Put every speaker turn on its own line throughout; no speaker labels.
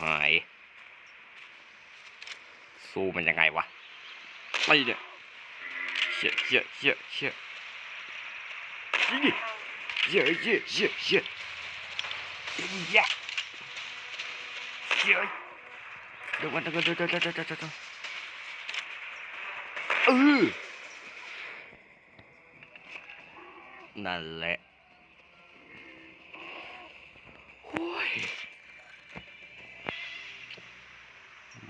หาย สู้มันยังไงวะไม่เนี่ยเชี่ยเชี่ยเชี่ยเชี่ยนี่เชี่ยเชี่ยเชี่ยเชี่ยอียะเชี่ยเดี๋ยวก่อนเดี๋ยวก่อนเดี๋ยวเดี๋ยวเดี๋ยวเดี๋ยวเดี๋ยวเดี๋ยวเออนั่นแหละ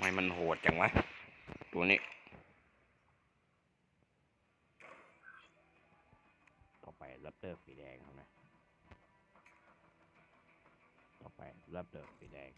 ทำไมมันโหดจังวะ ตัวนี้ ต่อไปรับเตอร์สีแดงครับนะ ต่อไปรับเตอร์สีแดง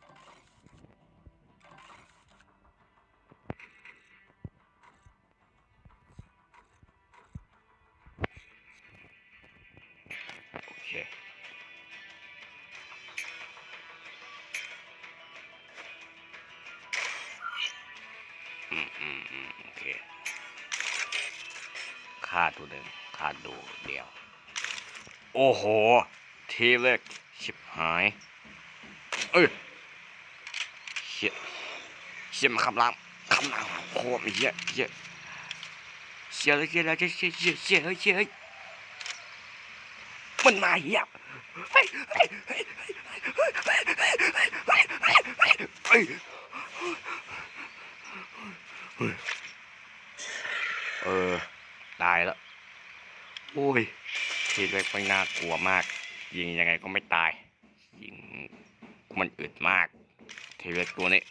ค่าตัวหนึ่งค่าดูเดียว โอ้โห ทีเล็กชิบหาย เอ้ยเชี่ยเชี่ยมันคำรามคำรามโคตรเหี้ยเหี้ยเชี่ยเลยเชี่ยเลยเชี่ยเชี่ยเชี่ยเชี่ยเชี่ยมันมาเหี้ยเฮ้ยเฮ้ยเฮ้ยเฮ้ยเฮ้ยเฮ้ยเฮ้ยเฮ้ยเฮ้ยเออ ตายแล้วโอ้ยทีเล็กไม่น่ากลัวมาก ยิงยังไงก็ไม่ตาย ยิงมันอึดมาก ทีเล็กตัวนี้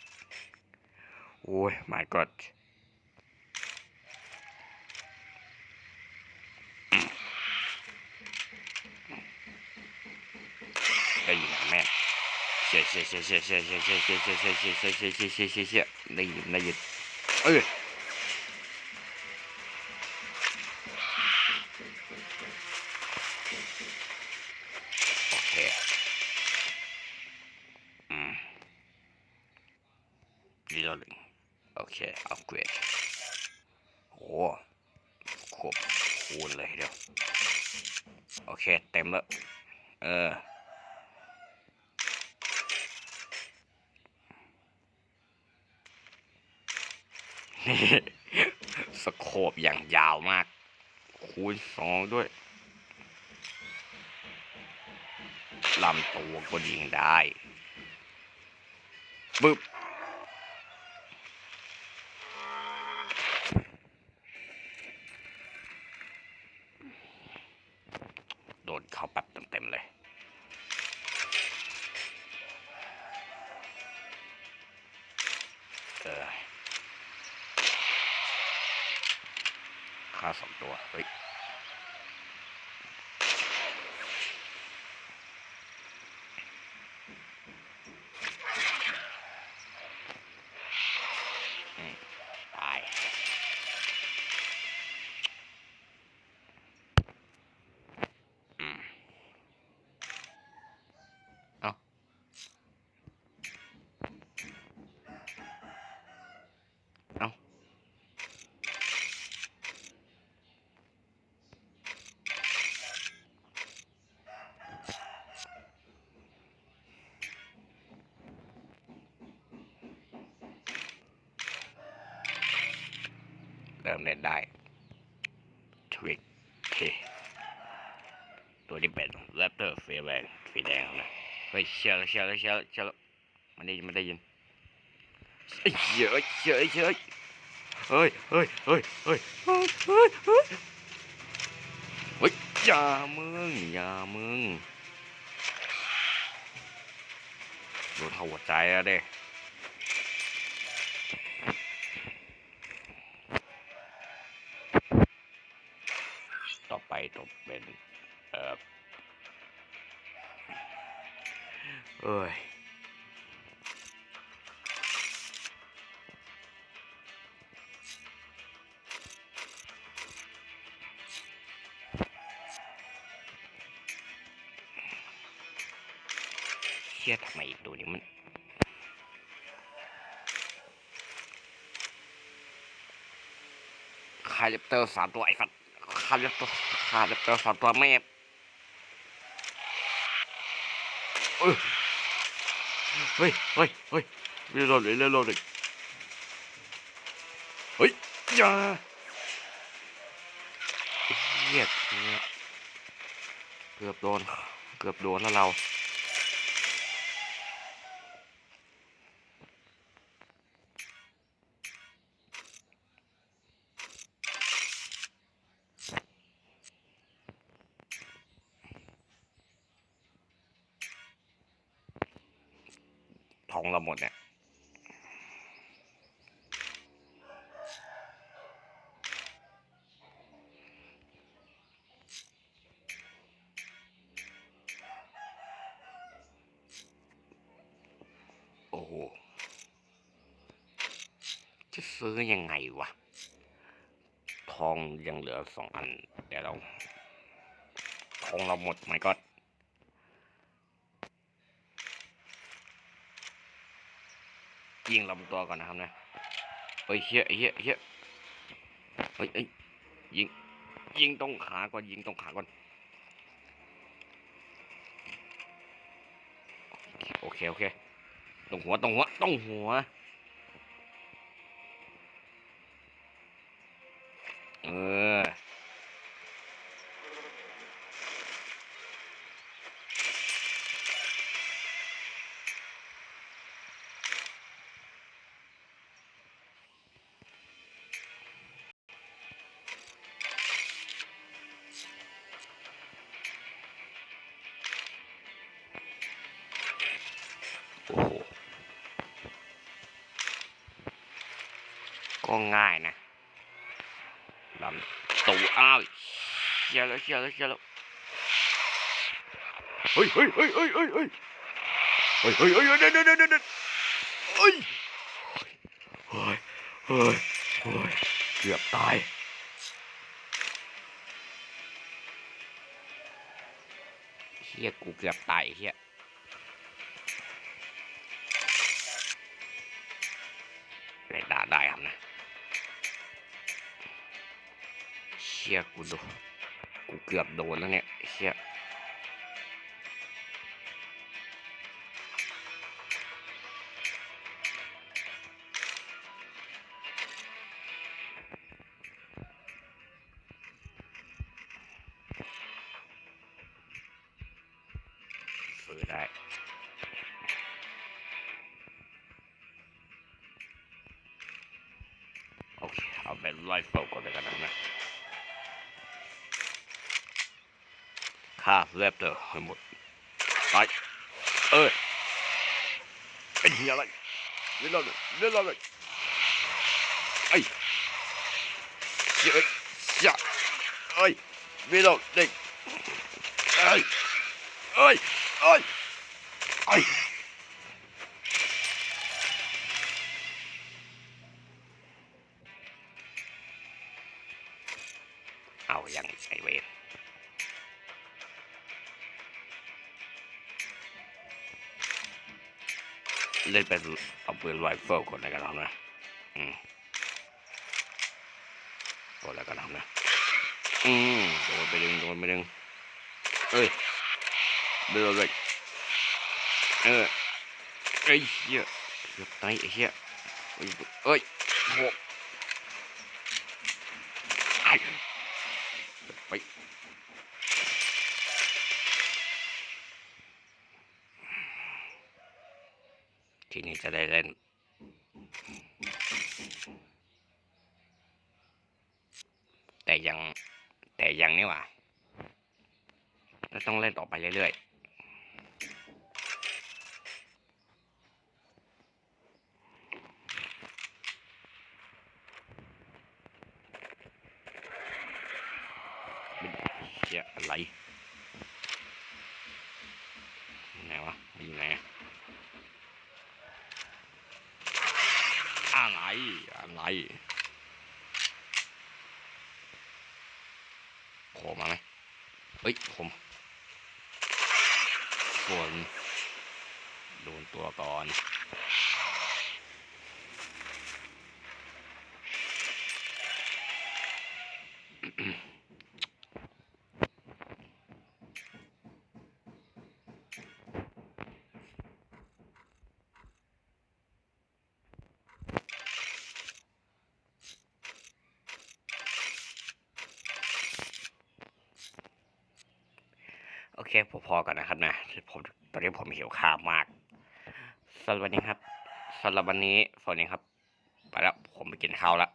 โอ้ย my god ได้ยินแม่เชี่ยเชี่ยเชี่ยเชี่ยเชี่ยเชี่ยเชี่ยเชี่ยเชี่ยเชี่ยเชี่ยเชี่ยเชี่ยได้ยินได้ยินเออ รีโหลดโอเค อัปเกรดโอ้ครบคูณเลยเดียว โอเค เต็มแล้ว เออ สโคบอย่างยาวมาก คูณสองด้วยลำตัวก็ยิงได้ บึ๊บ 差不多啊。 เล่นได้ทริกเคตัวที่เป็นแรปเตอร์ฟีแดงฟีแดงนะเฮ้ยเชียร์เชียร์เชียร์เชียร์มันได้ยินมันได้ยินเฮ้ยเชียร์เยร์เยร์เฮ้ยเฮ้ยเฮ้ยเฮ้ยเฮ้ยเฮ้ยเฮ้ยเฮ้ยอย่ามึงอย่ามึงโดนหัวใจแล้วเด้ ต่อไปต้องเป็น เออเอ้ยเชี่ยทำไมอีกตัวนี้มันคาลิปเตอร์สามตัวไอ้สัต ขาดตัวขาดตัวสามตัวแม่เออเฮ้ยเฮ้ยเฮ้ยเรื่อยๆเลยเรื่อยๆเลยเฮ้ยอย่าเฮียเกือบโดน เกือบโดนแล้วเรา ทองเราหมดเนี่ยโอ้โหจะซื้อยังไงวะ ทองยังเหลือสองอัน เดี๋ยวเรา ทองเราหมดไหมก็ ยิงลำตัวก่อนนะครับนะเฮ้ยเฮียเฮียเฮียเฮ้ยเอ้ยยิงยิงตรงขาก่อนยิงตรงขาก่อนโอเคโอเคตรงหัวตรงหัวตรงหัวเออ ก็ง่ายนะลำตูอ้าวเชียร์แล้วเชียร์แล้วเชียร์แล้วเฮ้ยเฮ้ยเฮ้ยเฮ้ยเฮ้ยเฮ้ยเฮ้ยเฮ้ยเฮ้ยเฮ้ยเดี๋ยวเดี๋ยวเดี๋ยวเดี๋ยวเฮ้ยเฮ้ยเฮ้ยเฮ้ยเกือบตายเฮียกูเกือบตายเฮียเล่นด่าได้ครับนะเชี่ยกูโดนกูเกือบโดนแล้วเนี่ยเชี่ยฝือได้โอเคเอาเป็นไลฟ์โฟก่อนเลยกันนะฆ่าแรปเตอร์ให้หมดไปเอ้ยเป็นเฮียอะไรเล่นเราเลยเล่นเราเลยไอ้เฮ้ยเจ้าเอ้ยเล่นเราเด็กเอ้ยเอ้ยเอ้ยเชี่ยกูดูกูเกือบโดนแล้วเนี่ยเชี่ยฟื้ได้โอเคเอาเป็นไลฟ์โฟกัสกันนะ ha, left rồi hồi một. Đấy. Ơi. Anh nhà lại lên lên lên lên ấy trời dạ ơi về đâu đây ơi ơi ơi. Ơi เล่นเป็นเอาปืนไรเฟิลคนในแล้วกันะ อืมก่อนแล้วกันนะ อืมโดนไปดึงโดนไปดึงเอ้ยเดือดเลยเออไอ้เหี้ยเกือบตายไอ้เหี้ยเอ้ยเอ้ยโหไอ้ ไปทีนี้ จะได้เล่น แต่ยังแต่ยังนี่หว่าก็ต้องเล่นต่อไปเรื่อยๆเป็นเชี่ยอะไรไหนวะอยู่ไหนอะ อะไรอะไรโผล่มาไหมเฮ้ยผมฝนโดนตัวก่อน เคผมพอก่อนนะครับนะผมตอนนี้ผมหิวข้าวมากสำหรับวันนี้ครับสำหรับวันนี้ฝนนี้ครับ ไปแล้วผมไปกินข้าวละ